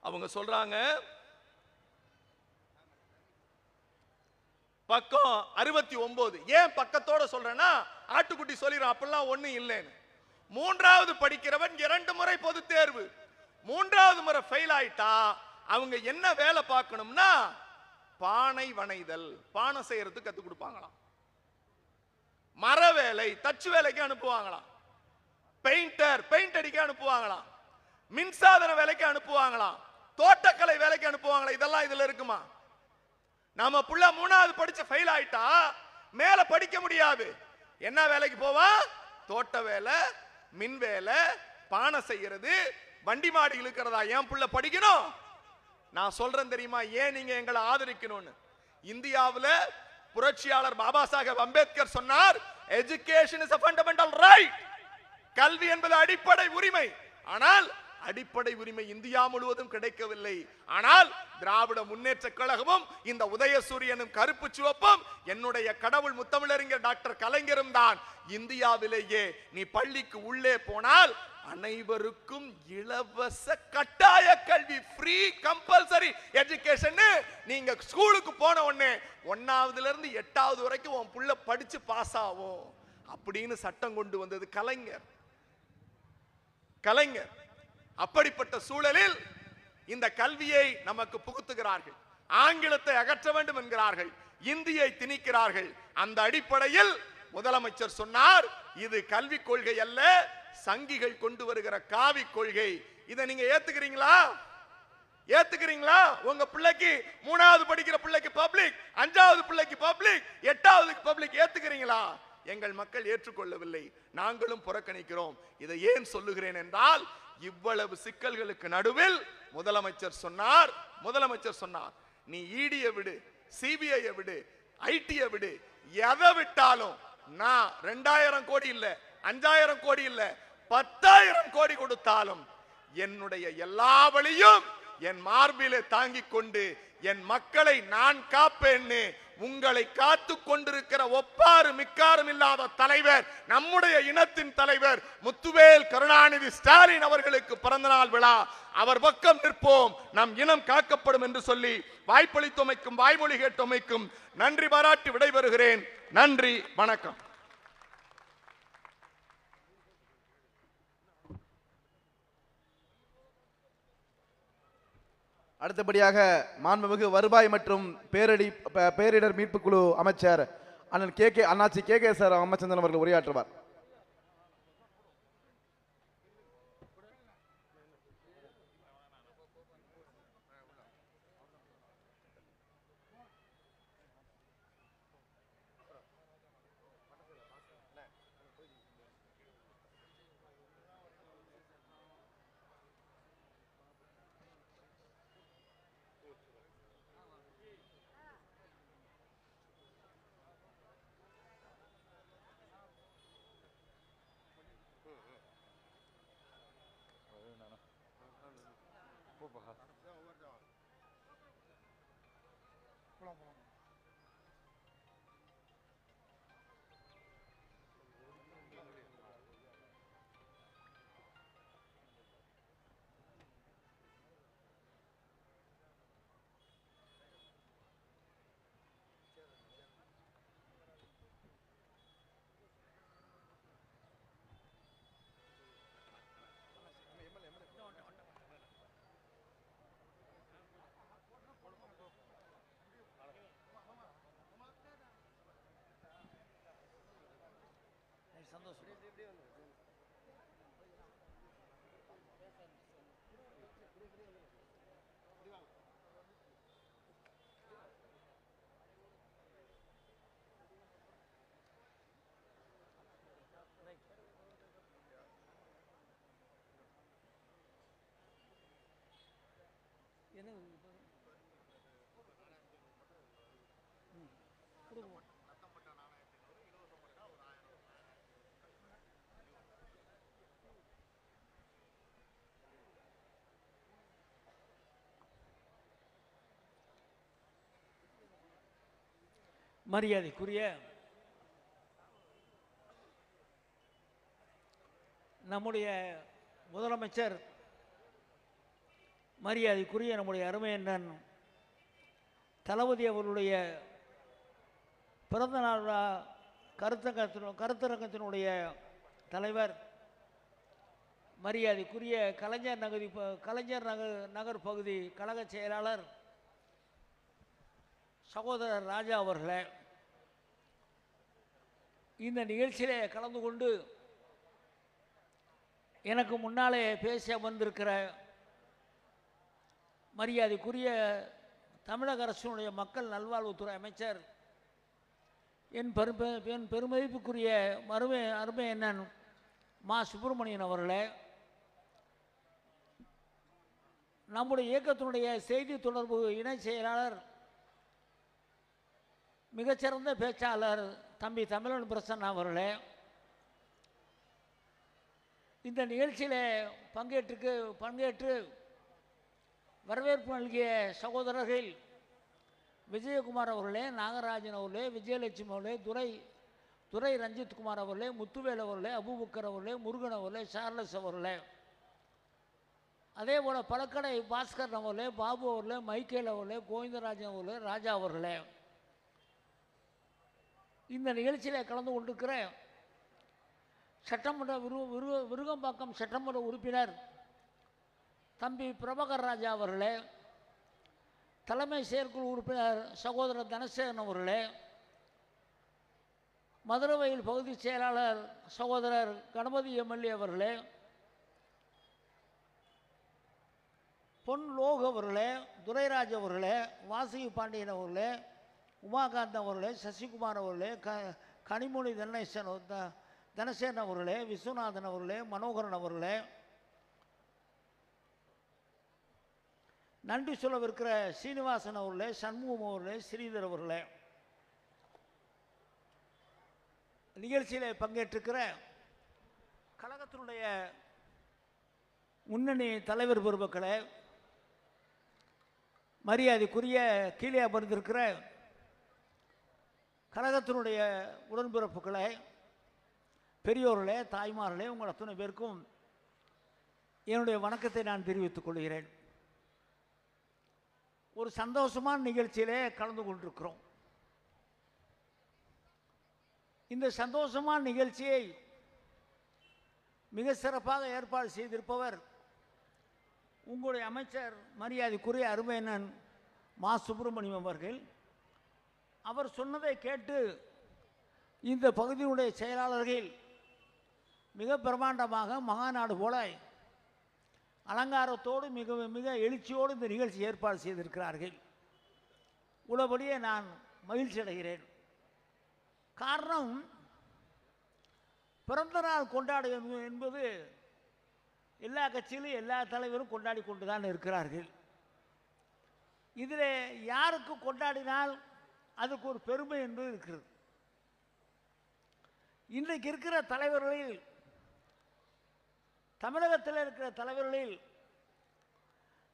அவங்க சொல்றாங்க பக்கம் அறுபத்தி ஒன்பது ஏன் பக்கத்தோட சொல்றேன்னா ஆட்டுக்குட்டி சொல்லிடும் அப்படிலாம் ஒண்ணும் இல்லைன்னு. மூன்றாவது படிக்கிறவன் இரண்டு முறை பொது தேர்வு. மூன்றாவது முறை ஃபெயில் ஆயிட்டா அவங்க என்ன வேலை பார்க்கணும்னா பானை வனைதல். பானை செய்யறதுக்கு கத்து கொடுப்பாங்களாம். மர வேலை தச்சு வேலைக்கு அனுப்புவாங்களாம். பெயிண்டர் பெயிண்ட் அடிக்க அனுப்புவாங்களாம். மின்சாதன வேலைக்கு அனுப்புவாங்களாம். தோட்டக்கலை வேலைக்கு அனுப்புவாங்களே இதெல்லாம் இதுல இருக்குமா? நம்ம புள்ள மூணாவது படிச்சு ஃபெயில் ஆயிட்டா மேல படிக்க முடியாது. என்ன வேலைக்கு போவான் தோட்ட வேலை மின் வேலை பானை செய்யறது வண்டி மாடி இழுக்கிறதா? ஏன் புள்ள படிக்கணும். நான் சொல்றேன் தெரியுமா? ஏன் நீங்க எங்களை ஆதரிக்கணும்னு? இந்தியாவில் புரட்சியாளர் பாபா சாஹேப் அம்பேத்கர் சொன்னார் எஜுகேஷன் இஸ் a ரைட் கல்வி என்பது அடிப்படை உரிமை. ஆனால் அடிப்படை உரிமை இந்தியா முழுவதும் கிடைக்கவில்லை. ஆனால் திராவிட முன்னேற்ற கழகமும் இந்த உதயசூரியனும் கருப்பு சிவப்பும் என்னுடைய கடவுள் முத்தமிழறிஞர் டாக்டர் கலைஞரும் தான். இந்தியாவிலேயே நீ பள்ளிக்கு உள்ளே போனால் அனைவருக்கும் இலவச கட்டாய கல்வி ஃப்ரீ கம்பல்சரி எஜுகேஷன் நீங்க ஸ்கூலுக்கு போன உடனே ஒன்னாவதுல இருந்து எட்டாவது வரைக்கும் உன் புள்ள படிச்சு பாஸ் ஆகும். அப்படின்னு சட்டம் கொண்டு வந்தது கலைஞர். கலைஞர். அப்படிப்பட்ட சூழலில் இந்த கல்வியை நமக்கு புகுத்துகிறார்கள். ஆங்கிலத்தை அகற்ற வேண்டும் என்கிறார்கள். இந்தியை திணிக்கிறார்கள். அந்த அடிப்படையில் முதலமைச்சர் சொன்னார் இது கல்வி கொள்கை அல்ல சங்கிகள் கொண்டு வருகிற காவி கொள்கை. இதை நீங்க ஏத்துக்கிறீங்களா? ஏத்துக்கிறீங்களா? உங்க பிள்ளைக்கு மூணாவது படிக்கிற பிள்ளைக்கு பப்ளிக் அஞ்சாவது பிள்ளைக்கு பப்ளிக் எட்டாவது பப்ளிக் ஏத்துக்கிறீங்களா? எங்கள் மக்கள் ஏற்றுக்கொள்ளவில்லை. நாங்களும் புறக்கணிக்கிறோம். இதை ஏன் சொல்லுகிறேன் என்றால் இவ்வளவு சிக்கல்களுக்கு நடுவில் முதலமைச்சர் சொன்னார் முதலமைச்சர் சொன்னார் நீ e ஈடிய விடு சிபிஐ விடு ஐடிய விடு எதை விட்டாலும் நான் ரெண்டாயிரம் கோடி இல்ல அஞ்சாயிரம் கோடி இல்ல பத்தாயிரம் கோடி கொடுத்தாலும் என்னுடைய எல்லா வழியும் என் மார்பிலே தாங்கிக் கொண்டு என் மக்களை நான் காப்பேன்னு உங்களை காத்து கொண்டிருக்கிற ஒப்பாறு மிக்காரும் இல்லாத தலைவர் நம்முடைய இனத்தின் தலைவர் முத்துவேல் கருணாநிதி ஸ்டாலின் அவர்களுக்கு பிறந்தநாள் விழா. அவர் பக்கம் நிற்போம். நம் இனம் காக்கப்படும் என்று சொல்லி வாய்ப்பளித்தமைக்கும் வாய்மொழி கேட்டமைக்கும் நன்றி பாராட்டி விடைபெறுகிறேன். நன்றி வணக்கம். அடுத்தபடியாக மாண்புமிகு வருவாய் மற்றும் பேரடி பேரிடர் மீட்புக் குழு அமைச்சர் அண்ணன் கே கே அண்ணாச்சி கே கே சார் அமைச்சந்தன் அவர்கள் உரையாற்றுவார். vou barrada. Pronto. மரியாதைக்குரிய நம்முடைய முதலமைச்சர் மரியாதைக்குரிய நம்முடைய அருமை அண்ணன் தளபதி அவர்களுடைய பிறந்த நாள் விழா கருத்தரங்கத்தின் கருத்தரங்கத்தினுடைய தலைவர் மரியாதைக்குரிய கலைஞர் நகரி ப- கலைஞர் நகர் நகர் பகுதி கழக செயலாளர் சகோதரர் ராஜா அவர்களை இந்த நிகழ்ச்சியிலே கலந்து கொண்டு எனக்கு முன்னாலே பேச வந்திருக்கிற மரியாதைக்குரிய தமிழக அரசினுடைய மக்கள் நல்வாழ்வுத்துறை அமைச்சர் என் பெருமை என் பெருமதிப்புக்குரிய மருமை அருமை என்னன் மா. சுப்பிரமணியன் அவர்களே நம்முடைய இயக்கத்தினுடைய செய்தி தொடர்பு இணை செயலாளர் மிகச்சிறந்த பேச்சாளர் தம்பி தமிழன் பிரசன்னா அவர்களே இந்த நிகழ்ச்சியில் பங்கேற்றுக்கு பங்கேற்று வரவேற்பு நல்கிய சகோதரர்கள் விஜயகுமார் அவர்களே நாகராஜன் அவர்களே விஜயலட்சுமி அவர்களே துரை துரை ரஞ்சித்குமார் அவர்களே முத்துவேல் அவர்களே அபுபக்கர் அவர்களே முருகன் அவர்களே சார்லஸ் அவர்களே. அதே போல் பழக்கடை பாஸ்கர் அவர்களே பாபு அவர்களே மைக்கேல் அவர்களே கோவிந்தராஜன் அவர்களே ராஜா அவர்களே. இந்த நிகழ்ச்சியில் கலந்து கொண்டிருக்கிற சட்டமன்ற விரு விரு விருகம்பாக்கம் சட்டமன்ற உறுப்பினர் தம்பி பிரபாகர் ராஜா அவர்களே தலைமை செயற்குழு உறுப்பினர் சகோதரர் தனசேகரன் அவர்களே மதுரவையில் பகுதி செயலாளர் சகோதரர் கணபதி எம்எல்ஏ அவர்களே பொன் லோக் அவர்களே துரைராஜ் அவர்களே வாசுகி பாண்டியன் அவர்களே உமாகாந்த் அவர்களே சசிகுமார் அவர்களே க கனிமொழி தனேசன் த- தனசேகரன் அவர்களே விஸ்வநாதன் அவர்களே மனோகரன் அவர்களே. நன்றி சொல்லவிருக்கிற சீனிவாசன் அவர்களே சண்முகம் அவர்களே ஸ்ரீதர் அவர்களே. நிகழ்ச்சியில் பங்கேற்றிருக்கிற கழகத்தினுடைய முன்னணி தலைவர் பெருமக்களே மரியாதைக்குரிய கீழே அமர்ந்திருக்கிற கழகத்தினுடைய உடன்பிறப்புகளே பெரியோர்களே தாய்மார்களே உங்கள் அத்தனை பேருக்கும் என்னுடைய வணக்கத்தை நான் தெரிவித்துக் கொள்கிறேன். ஒரு சந்தோஷமான நிகழ்ச்சியிலே கலந்து கொண்டிருக்கிறோம். இந்த சந்தோஷமான நிகழ்ச்சியை மிக சிறப்பாக ஏற்பாடு செய்திருப்பவர் உங்களுடைய அமைச்சர் மரியாதைக்குரிய அருமையண்ணன் மா சுப்பிரமணியம் அவர்கள். அவர் சொன்னதை கேட்டு இந்த பகுதியினுடைய செயலாளர்கள் மிக பிரமாண்டமாக மகாநாடு போல அலங்காரத்தோடு மிக மிக எழுச்சியோடு இந்த நிகழ்ச்சி ஏற்பாடு செய்திருக்கிறார்கள். உள்ளபடியே நான் மகிழ்ச்சி அடைகிறேன். காரணம் பிறந்த நாள் கொண்டாடுவது என்பது எல்லா கட்சியிலும் எல்லா தலைவரும் கொண்டாடி கொண்டு தான் இருக்கிறார்கள். இதில் யாருக்கு கொண்டாடினால் அதுக்கு ஒரு பெருமை என்று இருக்கிறது. இன்றைக்கு இருக்கிற தலைவர்களில் தமிழகத்தில் இருக்கிற தலைவர்களில்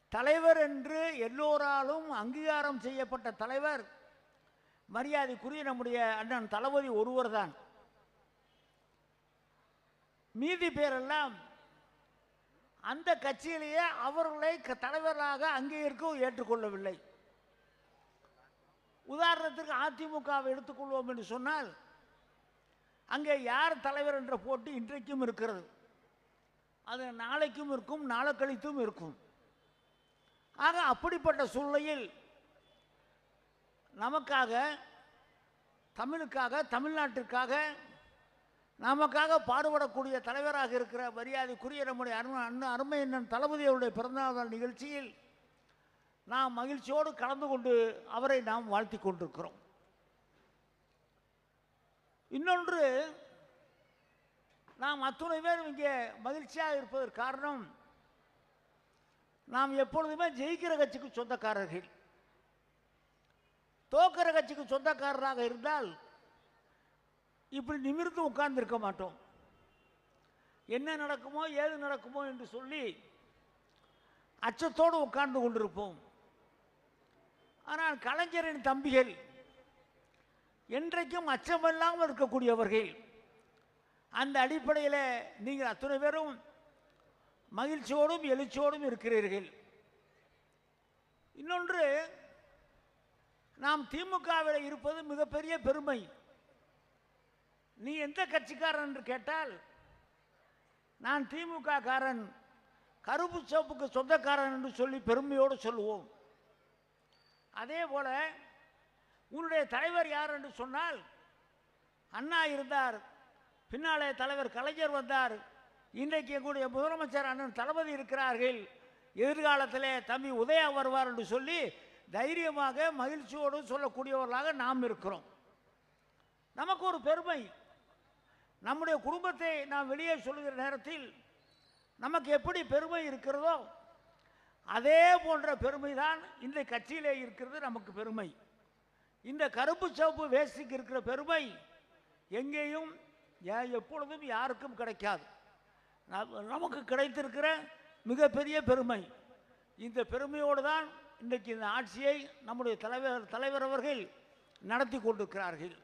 தலைவர் என்று எல்லோராலும் அங்கீகாரம் செய்யப்பட்ட தலைவர் மரியாதைக்குரிய நம்முடைய அண்ணன் தளபதி ஒருவர் தான். மீதி பேரெல்லாம் அந்த கட்சியிலேயே அவர்களை க- தலைவராக அங்கீகரிக்க ஏற்றுக்கொள்ளவில்லை. உதாரணத்திற்கு அதிமுகவை எடுத்துக்கொள்வோம் என்று சொன்னால் அங்கே யார் தலைவர் என்ற போட்டி இன்றைக்கும் இருக்கிறது. அது நாளைக்கும் இருக்கும் நாளை கழித்தும் இருக்கும். ஆக அப்படிப்பட்ட சூழ்நிலையில் நமக்காக தமிழுக்காக தமிழ்நாட்டிற்காக நமக்காக பாடுபடக்கூடிய தலைவராக இருக்கிற மரியாதைக்குரிய நம்முடைய அருமை அண்ணன் அருமை அண்ணன் தளபதி அவருடைய பிறந்தநாள் நிகழ்ச்சியில் நாம் மகிழ்ச்சியோடு கலந்து கொண்டு அவரை நாம் வாழ்த்தி கொண்டிருக்கிறோம். இன்னொன்று நாம் அத்துணை பேர் இங்கே மகிழ்ச்சியாக இருப்பதற்கு காரணம் நாம் எப்பொழுதுமே ஜெயிக்கிற கட்சிக்கு சொந்தக்காரர்கள். தோக்கிற கட்சிக்கு சொந்தக்காரராக இருந்தால் இப்படி நிமிர்ந்து உட்கார்ந்திருக்க மாட்டோம். என்ன நடக்குமோ ஏது நடக்குமோ என்று சொல்லி அச்சத்தோடு உட்கார்ந்து கொண்டிருப்போம். ஆனால் கலைஞரின் தம்பிகள் என்றைக்கும் அச்சமில்லாமல் இருக்கக்கூடியவர்கள். அந்த அடிப்படையில் நீங்கள் அத்தனை பேரும் மகிழ்ச்சியோடும் எழுச்சியோடும் இருக்கிறீர்கள். இன்னொன்று நாம் திமுகவில் இருப்பது மிகப்பெரிய பெருமை. நீ எந்த கட்சிக்காரன் என்று கேட்டால் நான் திமுக காரன் கருப்பு சோப்புக்கு சொந்தக்காரன் என்று சொல்லி பெருமையோடு சொல்லுவோம். அதே போல உன்னுடைய தலைவர் யார் என்று சொன்னால் அண்ணா இருந்தார் பின்னாலே தலைவர் கலைஞர் வந்தார். இன்றைக்கு எங்களுடைய முதலமைச்சர் அண்ணன் தளபதி இருக்கிறார்கள். எதிர்காலத்திலே தம்பி உதயா வருவார் என்று சொல்லி தைரியமாக மகிழ்ச்சியோடு சொல்லக்கூடியவர்களாக நாம் இருக்கிறோம். நமக்கு ஒரு பெருமை. நம்முடைய குடும்பத்தை நாம் வெளியே சொல்லுகிற நேரத்தில் நமக்கு எப்படி பெருமை இருக்கிறதோ அதே போன்ற பெருமை தான் இந்த கட்சியிலே இருக்கிறது நமக்கு பெருமை. இந்த கருப்பு சிவப்பு வேஷ்டிக்கு இருக்கிற பெருமை எங்கேயும் எப்பொழுதும் யாருக்கும் கிடைக்காது. நமக்கு கிடைத்திருக்கிற மிகப்பெரிய பெருமை. இந்த பெருமையோடு தான் இன்றைக்கு இந்த ஆட்சியை நம்முடைய தலைவர் தலைவர் அவர்கள் நடத்தி கொண்டிருக்கிறார்கள்.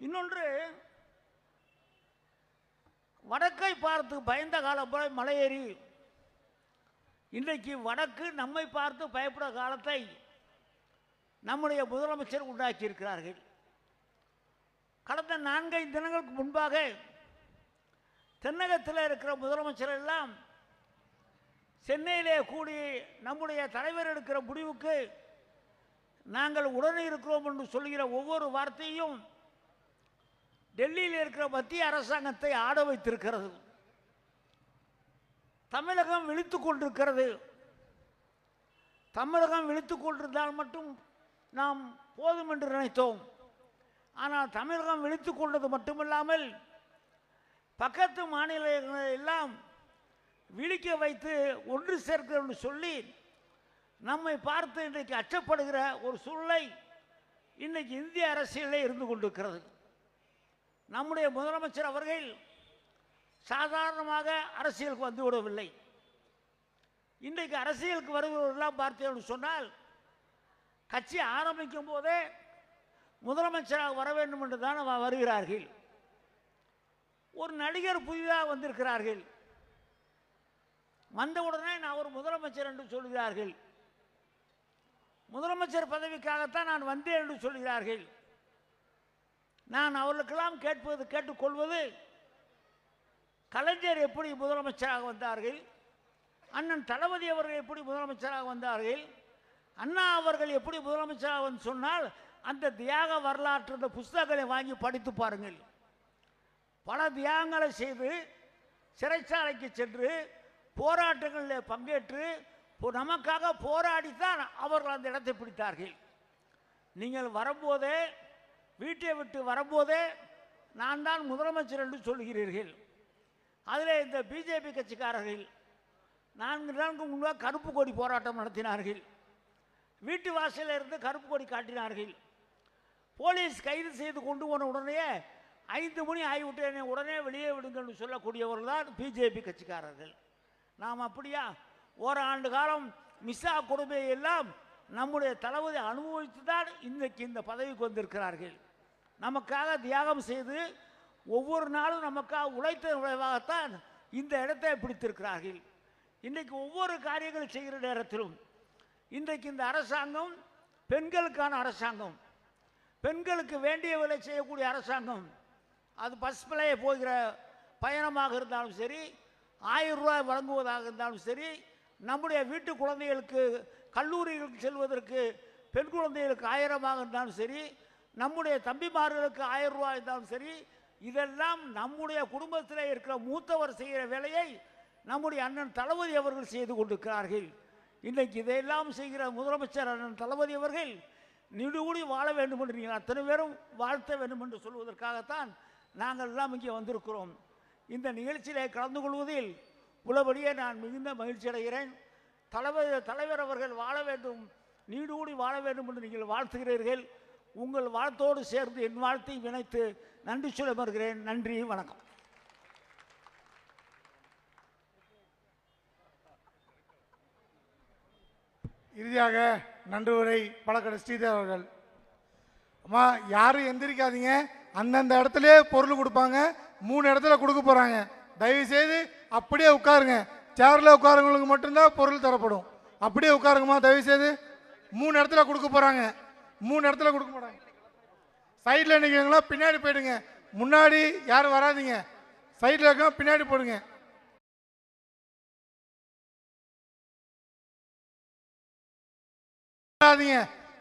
இன்னொன்று வடக்கை பார்த்து பயந்த காலம் போல மலையேறி இன்றைக்கு வடக்கு நம்மை பார்த்து பயப்பட காலத்தை நம்முடைய முதலமைச்சர் உண்டாக்கியிருக்கிறார்கள். கடந்த நான்கைந்து தினங்களுக்கு முன்பாக தென்னகத்தில் இருக்கிற முதலமைச்சர் எல்லாம் சென்னையிலே கூடி நம்முடைய தலைவர் எடுக்கிற முடிவுக்கு நாங்கள் உடனே இருக்கிறோம் என்று சொல்கிற ஒவ்வொரு வார்த்தையும் டெல்லியில் இருக்கிற மத்திய அரசாங்கத்தை ஆட வைத்திருக்கிறது. தமிழகம் விழித்து கொண்டிருக்கிறது. தமிழகம் விழித்து கொண்டிருந்தால் மட்டும் நாம் போதும் என்று நினைத்தோம். ஆனால் தமிழகம் விழித்து கொண்டது மட்டுமில்லாமல் பக்கத்து மாநிலங்களை எல்லாம் விழிக்க வைத்து ஒன்று சேர்க்கிறோம்னு சொல்லி நம்மை பார்த்து இன்றைக்கு அச்சப்படுகிற ஒரு சூழ்நிலை இன்றைக்கு இந்திய அரசியலே இருந்து கொண்டிருக்கிறது. நம்முடைய முதலமைச்சர் அவர்கள் சாதாரணமாக அரசியலுக்கு வந்து விடவில்லை. இன்றைக்கு அரசியலுக்கு வருபவர்களெல்லாம் பார்த்தேன் சொன்னால் கட்சி ஆரம்பிக்கும் போதே முதலமைச்சராக வர வேண்டும் என்று தான் வருகிறார்கள். ஒரு நடிகர் புதிதாக வந்திருக்கிறார்கள். வந்தவுடனே நான் ஒரு முதலமைச்சர் என்று சொல்கிறார்கள். முதலமைச்சர் பதவிக்காகத்தான் நான் வந்தேன் என்று சொல்கிறார்கள். நான் அவர்களுக்கெல்லாம் கேட்பது கேட்டுக்கொள்வது கலைஞர் எப்படி முதலமைச்சராக வந்தார்கள்? அண்ணன் தளபதி அவர்கள் எப்படி முதலமைச்சராக வந்தார்கள்? அண்ணா அவர்கள் எப்படி முதலமைச்சராக வந்து சொன்னால் அந்த தியாக வரலாற்று அந்த புஸ்தகங்களை வாங்கி படித்து பாருங்கள். பல தியாகங்களை செய்து சிறைச்சாலைக்கு சென்று போராட்டங்களில் பங்கேற்று நமக்காக போராடித்தான் அவர்கள் அந்த இடத்தை பிடித்தார்கள். நீங்கள் வரும்போதே வீட்டை விட்டு வரும்போதே நான் தான் முதலமைச்சர் என்று சொல்கிறீர்கள். அதில் இந்த பிஜேபி கட்சிக்காரர்கள் நான்கு நான்கு முன்பாக கருப்பு கொடி போராட்டம் நடத்தினார்கள். வீட்டு வாசலில் இருந்து கருப்பு கொடி காட்டினார்கள். போலீஸ் கைது செய்து கொண்டு போன உடனே ஐந்து மணி ஆகிவிட்டு என்னை உடனே வெளியே விடுங்கன்னு சொல்லக்கூடியவர்கள் தான் பிஜேபி கட்சிக்காரர்கள். நாம் அப்படியா? ஓராண்டு காலம் மிஸ்ஸா கொடுமையை எல்லாம் நம்முடைய தளபதி அனுபவித்து தான் இன்றைக்கு இந்த பதவிக்கு வந்திருக்கிறார்கள். நமக்காக தியாகம் செய்து ஒவ்வொரு நாளும் நமக்காக உழைத்த விளைவாகத்தான் இந்த இடத்தை பிடித்திருக்கிறார்கள். இன்றைக்கு ஒவ்வொரு காரியங்கள் செய்கிற நேரத்திலும் இன்றைக்கு இந்த அரசாங்கம் பெண்களுக்கான அரசாங்கம். பெண்களுக்கு வேண்டிய வேலை செய்யக்கூடிய அரசாங்கம். அது பஸ் பிள்ளைய போகிற பயணமாக இருந்தாலும் சரி ஆயிரம் ரூபாய் வழங்குவதாக இருந்தாலும் சரி நம்முடைய வீட்டு குழந்தைகளுக்கு கல்லூரிகளுக்கு செல்வதற்கு பெண் குழந்தைகளுக்கு ஆயிரமாக இருந்தாலும் சரி நம்முடைய தம்பிமார்களுக்கு ஆயிரம் ரூபாய் இருந்தாலும் சரி இதெல்லாம் நம்முடைய குடும்பத்தில் இருக்கிற மூத்தவர் செய்கிற வேலையை நம்முடைய அண்ணன் தளபதி அவர்கள் செய்து கொண்டிருக்கிறார்கள். இன்றைக்கு இதையெல்லாம் செய்கிற முதலமைச்சர் அண்ணன் தளபதி அவர்கள் நிடுகுடி வாழ வேண்டும் என்று நீங்கள் அத்தனை பேரும் வாழ்த்த வேண்டும் என்று சொல்வதற்காகத்தான் நாங்கள் எல்லாம் இங்கே வந்திருக்கிறோம். இந்த நிகழ்ச்சியிலே கலந்து கொள்வதில் உள்ளபடியே நான் மிகுந்த மகிழ்ச்சி அடைகிறேன். தலைவர் தலைவர் அவர்கள் வாழ வேண்டும் நீடூடி வாழ வேண்டும் என்று நீங்கள் வாழ்த்துகிறீர்கள். உங்கள் வாழ்த்தோடு சேர்ந்து என் வாழ்த்தை இணைத்து நன்றி சொல்ல வருகிறேன் நன்றி வணக்கம். இறுதியாக நன்றுவரை பழக்கடை ஸ்ரீதர் அவர்கள். அம்மா யாரும் எந்திரிக்காதீங்க. அந்தந்த இடத்துல பொருள் கொடுப்பாங்க. மூணு இடத்துல கொடுக்க போகிறாங்க தயவு செய்து அப்படியே உட்காருங்க. சேரில் உட்காரவங்களுக்கு மட்டும்தான் பொருள் தரப்படும். அப்படியே உட்காருங்கம்மா தயவு செய்து மூணு இடத்துல கொடுக்க போகிறாங்க மூணு இடத்துல கொடுக்க மாட்டாங்க. சைடில் நிற்கிறீங்களா பின்னாடி போயிடுங்க. முன்னாடி யாரும் வராதீங்க. சைடில் இருக்க பின்னாடி போடுங்க. வராதீங்க.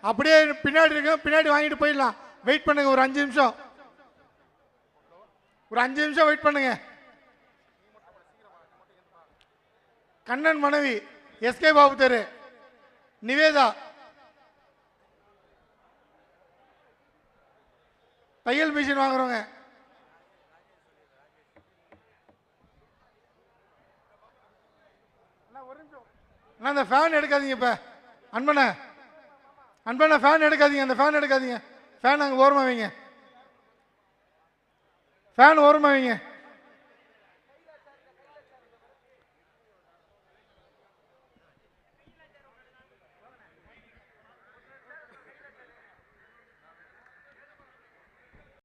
அப்படியே பின்னாடி இருக்க பின்னாடி வாங்கிட்டு போயிடலாம். வெயிட் பண்ணுங்க ஒரு அஞ்சு நிமிஷம். ஒரு அஞ்சு நிமிஷம் வெயிட் பண்ணுங்க. கண்ணன் மனைவி எஸ்கே பாபு தெரு. நிவேதா தையல் மிஷின் வாங்குறவங்க. அண்ணா அந்த ஃபேன் எடுக்காதீங்க இப்போ. அன்பண்ணே அன்பண்ணே ஃபேன் எடுக்காதீங்க அந்த ஃபேன் எடுக்காதீங்க. ஃபேன் அங்கே ஓரமாக வைங்க. ஃபேன் ஓரமாக வைங்க.